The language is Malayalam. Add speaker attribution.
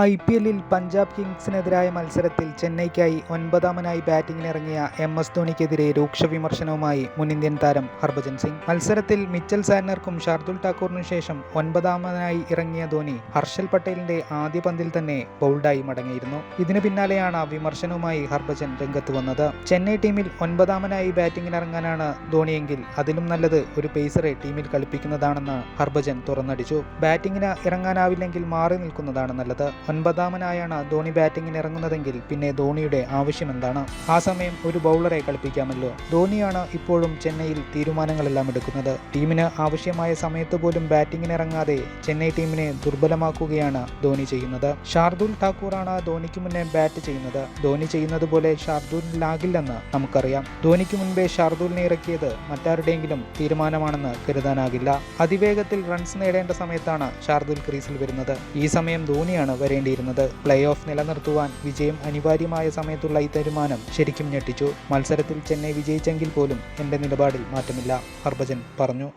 Speaker 1: ഐ പി എല്ലിൽ പഞ്ചാബ് കിങ്സിനെതിരായ മത്സരത്തിൽ ചെന്നൈയ്ക്കായി ഒൻപതാമനായി ബാറ്റിംഗിനിറങ്ങിയ എം എസ് ധോണിക്കെതിരെ രൂക്ഷ വിമർശനവുമായി മുൻ ഇന്ത്യൻ താരം ഹർഭജൻ സിംഗ്. മത്സരത്തിൽ മിച്ചൽ സാനർക്കും ഷാർദുൽ ഠാക്കൂറിനു ശേഷം ഒൻപതാമനായി ഇറങ്ങിയ ധോണി ഹർഷൽ പട്ടേലിന്റെ ആദ്യ പന്തിൽ തന്നെ ബൗൾഡായി മടങ്ങിയിരുന്നു. ഇതിനു പിന്നാലെയാണ് വിമർശനവുമായി ഹർഭജൻ രംഗത്ത് വന്നത്. ചെന്നൈ ടീമിൽ ഒൻപതാമനായി ബാറ്റിംഗിനിറങ്ങാനാണ് ധോണിയെങ്കിൽ അതിലും നല്ലത് ഒരു പേസറെ ടീമിൽ കളിപ്പിക്കുന്നതാണെന്ന് ഹർഭജൻ തുറന്നടിച്ചു. ബാറ്റിംഗിന് ഇറങ്ങാനാവില്ലെങ്കിൽ മാറി നിൽക്കുന്നതാണ് നല്ലത്. ഒൻപതാമനായാണ് ധോണി ബാറ്റിംഗിന് ഇറങ്ങുന്നതെങ്കിൽ പിന്നെ ധോണിയുടെ ആവശ്യമെന്താണ്? ആ സമയം ഒരു ബൗളറെ കളിപ്പിക്കാമല്ലോ. ധോണിയാണ് ഇപ്പോഴും ചെന്നൈയിൽ തീരുമാനങ്ങളെല്ലാം എടുക്കുന്നത്. ടീമിന് ആവശ്യമായ സമയത്ത് പോലും ബാറ്റിംഗിന് ഇറങ്ങാതെ ചെന്നൈ ടീമിനെ ദുർബലമാക്കുകയാണ് ധോണി ചെയ്യുന്നത്. ഷാർദുൽ ഠാക്കൂറാണ് ധോണിക്ക് മുന്നേ ബാറ്റ് ചെയ്യുന്നത്. ധോണി ചെയ്യുന്നത് പോലെ ഷാർദുലിനാകില്ലെന്ന് നമുക്കറിയാം. ധോണിക്ക് മുൻപേ ഷാർദുലിനെ ഇറക്കിയത് മറ്റാരുടെയെങ്കിലും തീരുമാനമാണെന്ന് കരുതാനാകില്ല. അതിവേഗത്തിൽ റൺസ് നേടേണ്ട സമയത്താണ് ഷാർദുൽ ക്രീസിൽ വരുന്നത്. ഈ സമയം ധോണിയാണ് വരേണ്ടിയിരുന്നത് പ്ലേ ഓഫ് നിലനിർത്തുവാൻ വിജയം അനിവാര്യമായ സമയത്തുള്ള ഈ തീരുമാനം ശരിക്കും ഞെട്ടിച്ചു. മത്സരത്തിൽ ചെന്നൈ വിജയിച്ചെങ്കിൽ പോലും എന്റെ നിലപാടിൽ മാറ്റമില്ല ഹർഭജൻ പറഞ്ഞു.